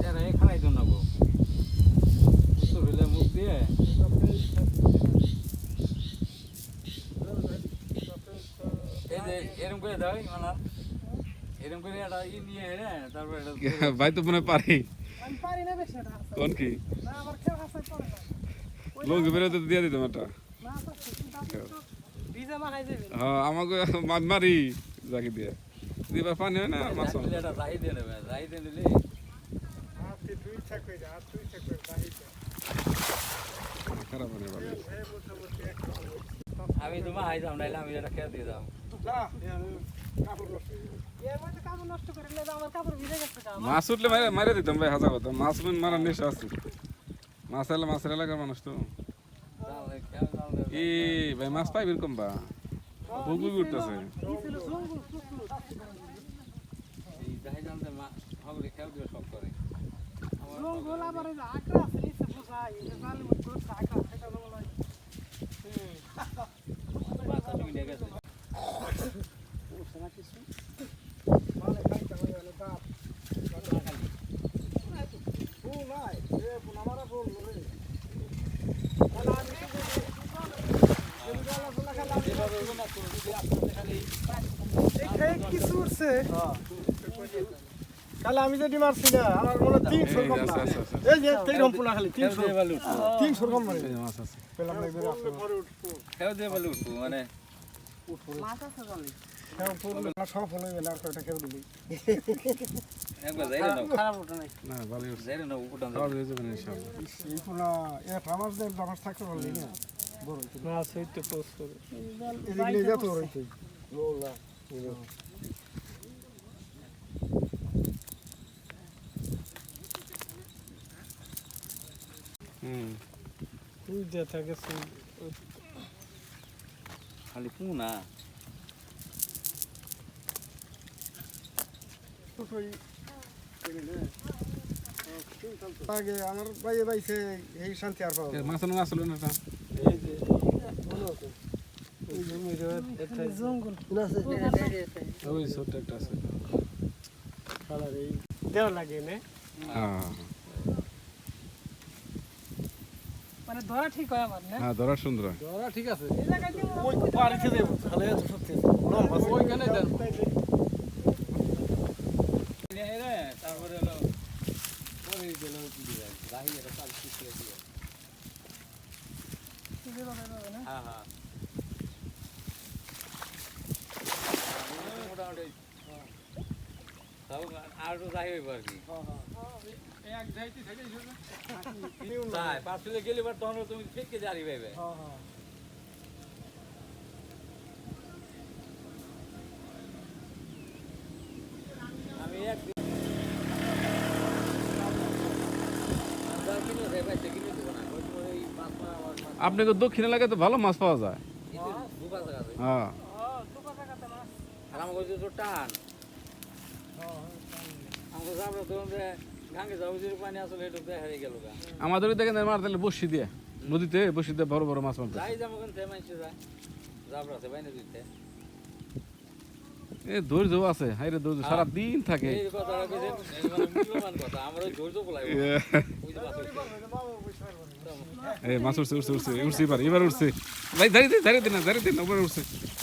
এরা এখানে তো নেব। হইলে মুখ দিয়ে। এই যে এরম করে দাও এরম করে একটা ই নিয়ে এনে তারপর এটা ভাই তো মনে পারি। না। কোন কি? না, না। লঙ্গি বেরোতে দিয়ে দিতাম একটা। হ্যাঁ আমাকে মা- মারি জাকি দিয়ে। দিবার পানি হয় না মাছ এটা রাই দিয়ে নেবে রাই দিয়ে নিলে খারাপ আমি তোমার হাই যাম নাইলে আমি এটা খেয়ে দিয়ে গা। মাছ উঠলে মারে মারে দিতাম ভাই হাজার কথা। মাছ মানে মারার নেশা আছে। মাছ এলে মাছের এলাকার মানুষ তো। ই ভাই মাছ পাই এরকম বা বুবুই উঠতেছে কি ছিল? জঙ্গল, কুকুর। এই যাই জানতে মা হগলি খেয়ে দিয়ে সব করে জঙ্গল আবার এই যে আকড়া আছে, নিচে বোঝায়, এই যে জালের মধ্যে ধরছে আকড়া, সেটা জঙ্গল হয়। বাচ্চা তুমি নিয়ে গেছে উঠছে না কিছু? ভালো খাইতে হয়, ভালো বাপ। ও নাই, এ বোন, আমারও বোন, রে। তাহলে আমি শুধু এই জমি জালা পোলা খেলা আমি- এই খেয়ে কিছু উঠছে? কালে আমি যদি মারছি না আমার মনে তিনশো কম না। আছে, আছে। এই যে তিনশো পোলা খালি তিনশো। কম পেলাম না খেয়ে দিয়ে উঠবো মানে। হ্যাঁ খারাপ থাকতে পারলি না। না সেই খালি পুনা আগে আমার ভাইয়ে বাইছে এই শান্তি আর এ মাছ না, আসলো না এটা এই যে মনে হতো এই জমির জঙ্গল ওই ছোট্ট একটা আছে কালার এই দেওয়া লাগে না হ্যাঁ মানে ধরা ঠিক হয় আমার না হ্যাঁ ধরার সুন্দর হয়। এই জায়গায় ওই বাড়িতে দেব তাহলে এত সত্যি লম্বা ওইখানে দেন তারপরে হলো পরে গেল রাহি এটা পাল শিখিয়ে দিয়ে হ্যাঁ হ্যাঁ মোটামুটি আর তো যাই হইব আর কি। তাই পার্সেলে গেলে বার তখন তুমি ঠিক জারি পাইবে। আমি একদিন যা কিনে দেয় পাইছে কিনে দেবো না। ওই তোমার এই পাঁচ মাস আবার মাস আপনাকে দক্ষিণ এলাকায় তো ভালো মাছ পাওয়া যায়। হ্যাঁ। আর আমার তো টান? আমাকে যে গাঙ্গে পানি আসলে এটা তো হারিয়ে গেল আমাদের দেখেন মারতে বসি দিয়ে নদীতে বসি দিয়ে বড় বড় মাছ মারতে। যাই যাব কেন মাইছে যায় যাব বাইনে দিতে। এ ধৈর্য আছে হাইরে ধৈর্য সারা দিন থাকে। এ। মাছ উঠছে উঠছে উঠছে উঠছে এবার। এবার উঠছে ভাই দাঁড়িয়ে দিন দাঁড়িয়ে দিন না দাঁড়িয়ে দিন না, উপরে উঠছে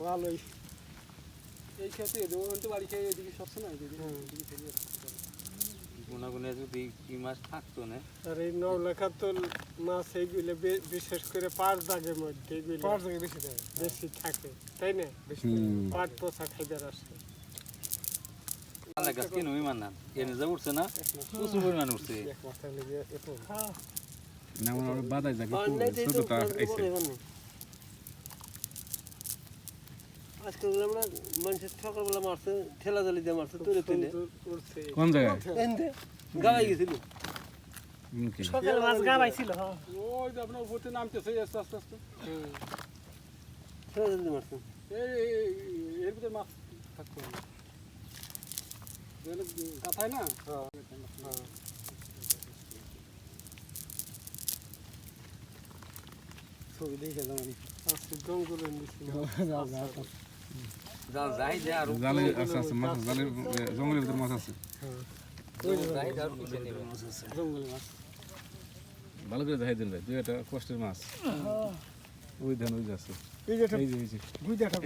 ভালোই। এই খেতে দেবো তো বাড়ি খেয়ে এদিকে সবসময় গুনা গুনে যদি কি মাছ থাকতো না। আর এই নবলেখাতল মাছ এইগুলো বিশেষ করে পাঁচ দাগের মধ্যে এগুলো পাঁচ দাগে বেশি থাকে। বেশি থাকে তাই না? হুম। পাট পোষা খাইবার আসে। আল্লাহ কাছে কেন ইমান না? এনে যা উঠছে না প্রচুর পরিমাণ উঠছে। এক লেগে এত। না আমার বাদাই যায় আর নাই তো এই ছোট তো তা বড় আইছে। আজকে আমরা মানুষের সকালবেলা মারছে ঠেলা জালি দিয়ে মারছে তুলে তুলে। কোন জায়গায়? গাওয়াই গেছিল। সকালে মাছ গাবাইছিল হ্যাঁ। ওই যে আপনার উপরতে নামতেছে আস্তে আস্তে আস্তে। ঠেলা জালি মারছে। এই এর ভিতরে মাছ থাকতে গাথায় না? ছবি দেখে জানি আজকে জঙ্গলে নিচ্ছিল জাল যাই আর জালে আছে আছে মাছ আছে, জঙ্গলের ভিতরে মাছ আছে ভালো করে দেখাই দিন ভাই দুই একটা কষ্টের মাছ ওই ধান ওই আছে এই যে এই যে এই যে।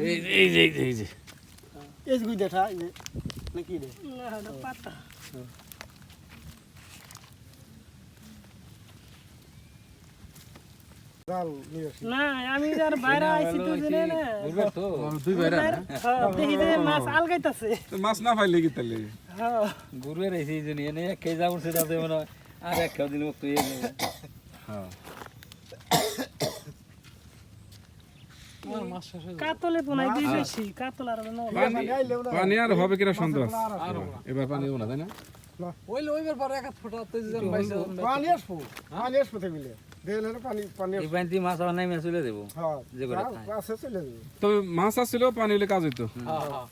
এই এই যে এই যে এই যে এই যে গুইদাটা এই যে নাকি রে না পাতা জাল নিয়ে আসি না আমি যার বাইরে আইছি দুজনে না। বুঝবে তো? দুই বাইরা হ্যাঁ, দেখি যে মাছ আলগাইতাছে। মাছ না পাইলে কি তাহলে? হ্যাঁ। গুরুয়ের এই সিজন এনে এক যাব সেটা তো আর এক দিন মুক্ত নেবে হ্যাঁ। কাতলে পোনাই দিয়ে বেশি কাতল আর পানি আর হবে কিনা সন্দেহ আছে? এবার পানি দেবো না তাই না? ওইলে ওইবার পরে এক হাত ফোটা তো পানি আসব। পানি আসব থাকলে দেন হলে পানি পানি এই পানি মাছ হ্যাঁ। যে করে খায়। আছে চলে যাবে তবে মাছ আসছিল পানি হলে কাজ হইতো। হ্যাঁ হ্যাঁ।